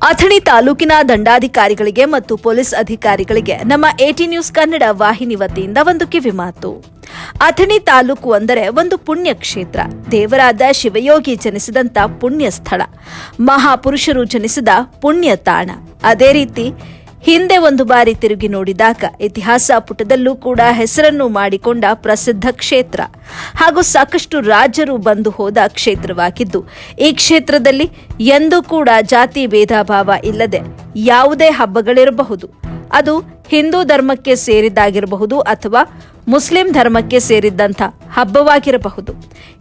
ಅಥಣಿ ತಾಲೂಕಿನ ದಂಡಾಧಿಕಾರಿಗಳಿಗೆ ಮತ್ತು ಪೊಲೀಸ್ ಅಧಿಕಾರಿಗಳಿಗೆ ನಮ್ಮ ಎಟಿ ನ್ಯೂಸ್ ಕನ್ನಡ ವಾಹಿನಿ ವತಿಯಿಂದ ಒಂದು ಕಿವಿಮಾತು ಅಥಣಿ ತಾಲೂಕು ಅಂದರೆ ಒಂದು ಪುಣ್ಯ ಕ್ಷೇತ್ರ ದೇವರಾದ ಶಿವಯೋಗಿ ಜನಿಸಿದಂತ ಪುಣ್ಯ ಸ್ಥಳ ಮಹಾಪುರುಷರು ಜನಿಸಿದ ಪುಣ್ಯ ತಾಣ ಅದೇ ರೀತಿ ಹಿಂದೆ ಒಂದು ಬಾರಿ ತಿರುಗಿ ನೋಡಿದಾಗ ಇತಿಹಾಸ ಪುಟದಲ್ಲೂ ಕೂಡ ಹೆಸರನ್ನು ಮಾಡಿಕೊಂಡ ಪ್ರಸಿದ್ಧ ಕ್ಷೇತ್ರ. ಹಾಗೂ ಸಾಕಷ್ಟು ರಾಜರು ಬಂದು ಹೋದ ಕ್ಷೇತ್ರವಾಗಿದ್ದು, ಈ ಕ್ಷೇತ್ರದಲ್ಲಿ ಎಂದೂ ಕೂಡ ಜಾತಿ ಭೇದ ಭಾವ ಇಲ್ಲದೆ ಯಾವುದೇ ಹಬ್ಬಗಳಿರಬಹುದು. ಅದು ಹಿಂದೂ ಧರ್ಮಕ್ಕೆ ಸೇರಿದ್ದಾಗಿರಬಹುದು ಅಥವಾ ಮುಸ್ಲಿಂ ಧರ್ಮಕ್ಕೆ ಸೇರಿದ್ದಂಥ ಹಬ್ಬವಾಗಿರಬಹುದು.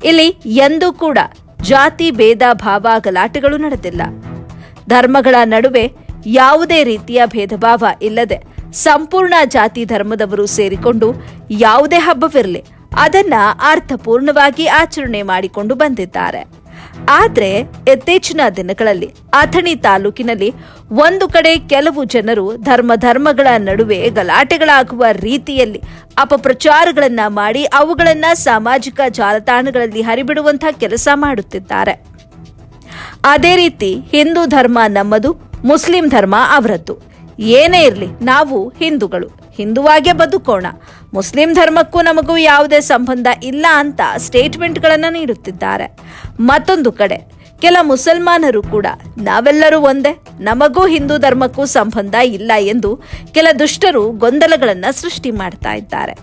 ಇಲ್ಲಿ ಎಂದೂ ಕೂಡ ಜಾತಿ ಭೇದ ಭಾವ ಗಲಾಟೆಗಳು ನಡೆದಿಲ್ಲ. ಧರ್ಮಗಳ ನಡುವೆ ಯಾವುದೇ ರೀತಿಯ ಭೇದ ಭಾವ ಇಲ್ಲದೆ ಸಂಪೂರ್ಣ ಜಾತಿ ಧರ್ಮದವರು ಸೇರಿಕೊಂಡು ಯಾವುದೇ ಹಬ್ಬವಿರಲಿ, ಅದನ್ನ ಅರ್ಥಪೂರ್ಣವಾಗಿ ಆಚರಣೆ ಮಾಡಿಕೊಂಡು ಬಂದಿದ್ದಾರೆ. ಆದರೆ ಇತ್ತೀಚಿನ ದಿನಗಳಲ್ಲಿ ಅಥಣಿ ತಾಲೂಕಿನಲ್ಲಿ ಒಂದು ಕಡೆ ಕೆಲವು ಜನರು ಧರ್ಮ ಧರ್ಮಗಳ ನಡುವೆ ಗಲಾಟೆಗಳಾಗುವ ರೀತಿಯಲ್ಲಿ ಅಪಪ್ರಚಾರಗಳನ್ನ ಮಾಡಿ ಅವುಗಳನ್ನ ಸಾಮಾಜಿಕ ಜಾಲತಾಣಗಳಲ್ಲಿ ಹರಿಬಿಡುವಂತಹ ಕೆಲಸ ಮಾಡುತ್ತಿದ್ದಾರೆ. ಅದೇ ರೀತಿ ಹಿಂದೂ ಧರ್ಮ ನಮ್ಮದು ಮುಸ್ಲಿಂ ಧರ್ಮ ಅವರದ್ದು. ಏನೇ ಇರಲಿ, ನಾವು ಹಿಂದೂಗಳು. ಹಿಂದುವಾಗೇ ಬದುಕೋಣ. ಮುಸ್ಲಿಂ ಧರ್ಮಕ್ಕೂ ನಮಗೂ ಯಾವುದೇ ಸಂಬಂಧ ಇಲ್ಲ ಅಂತ ಸ್ಟೇಟ್ಮೆಂಟ್ಗಳನ್ನು ನೀಡುತ್ತಿದ್ದಾರೆ. ಮತ್ತೊಂದು ಕಡೆ, ಕೆಲ ಮುಸಲ್ಮಾನರು ಕೂಡ, ನಾವೆಲ್ಲರೂ ಒಂದೇ, ನಮಗೂ ಹಿಂದೂ ಧರ್ಮಕ್ಕೂ ಸಂಬಂಧ ಇಲ್ಲ ಎಂದು ಕೆಲ ದುಷ್ಟರು ಗೊಂದಲಗಳನ್ನು ಸೃಷ್ಟಿ ಮಾಡ್ತಾ ಇದ್ದಾರೆ.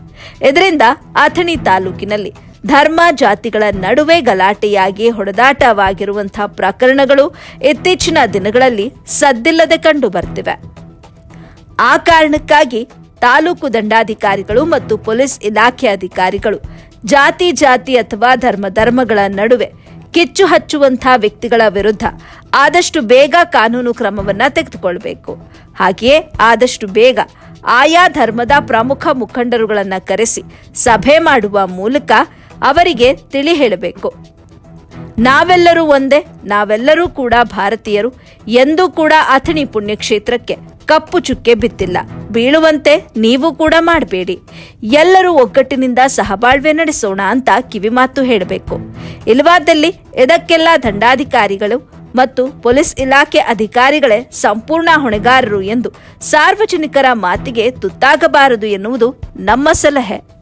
ಇದರಿಂದ ಅಥಣಿ ತಾಲೂಕಿನಲ್ಲಿ ಧರ್ಮ ಜಾತಿಗಳ ನಡುವೆ ಗಲಾಟೆಯಾಗಿ ಹೊಡೆದಾಟವಾಗಿರುವಂತಹ ಪ್ರಕರಣಗಳು ಇತ್ತೀಚಿನ ದಿನಗಳಲ್ಲಿ ಸದ್ದಿಲ್ಲದೆ ಕಂಡು ಬರ್ತಿವೆ. ಆ ಕಾರಣಕ್ಕಾಗಿ ತಾಲೂಕು ದಂಡಾಧಿಕಾರಿಗಳು ಮತ್ತು ಪೊಲೀಸ್ ಇಲಾಖೆ ಅಧಿಕಾರಿಗಳು ಜಾತಿ ಜಾತಿ ಅಥವಾ ಧರ್ಮ, ಧರ್ಮಗಳ ನಡುವೆ ಕಿಚ್ಚು ಹಚ್ಚುವಂತಹ ವ್ಯಕ್ತಿಗಳ ವಿರುದ್ಧ ಆದಷ್ಟು ಬೇಗ ಕಾನೂನು ಕ್ರಮವನ್ನ ತೆಗೆದುಕೊಳ್ಬೇಕು. ಹಾಗೆಯೇ ಆದಷ್ಟು ಬೇಗ ಆಯಾ ಧರ್ಮದ ಪ್ರಮುಖ ಮುಖಂಡರುಗಳನ್ನು ಕರೆಸಿ ಸಭೆ ಮಾಡುವ ಮೂಲಕ ಅವರಿಗೆ ತಿಳಿ ಹೇಳಬೇಕು. ನಾವೆಲ್ಲರೂ ಒಂದೇ, ನಾವೆಲ್ಲರೂ ಕೂಡ ಭಾರತೀಯರು. ಎಂದೂ ಕೂಡ ಅಥಣಿ ಪುಣ್ಯಕ್ಷೇತ್ರಕ್ಕೆ ಕಪ್ಪು ಚುಕ್ಕೆ ಬಿತ್ತಿಲ್ಲ ಬೀಳುವಂತೆ ನೀವು ಕೂಡ ಮಾಡಬೇಡಿ. ಎಲ್ಲರೂ ಒಗ್ಗಟ್ಟಿನಿಂದ ಸಹಬಾಳ್ವೆ ನಡೆಸೋಣ ಅಂತ ಕಿವಿಮಾತು ಹೇಳಬೇಕು. ಇಲ್ವಾದಲ್ಲಿ ಇದಕ್ಕೆಲ್ಲ ದಂಡಾಧಿಕಾರಿಗಳು ಮತ್ತು ಪೊಲೀಸ್ ಇಲಾಖೆ ಅಧಿಕಾರಿಗಳೇ ಸಂಪೂರ್ಣ ಹೊಣೆಗಾರರು ಎಂದು ಸಾರ್ವಜನಿಕರ ಮಾತಿಗೆ ತುತ್ತಾಗಬಾರದು ಎನ್ನುವುದು ನಮ್ಮ ಸಲಹೆ.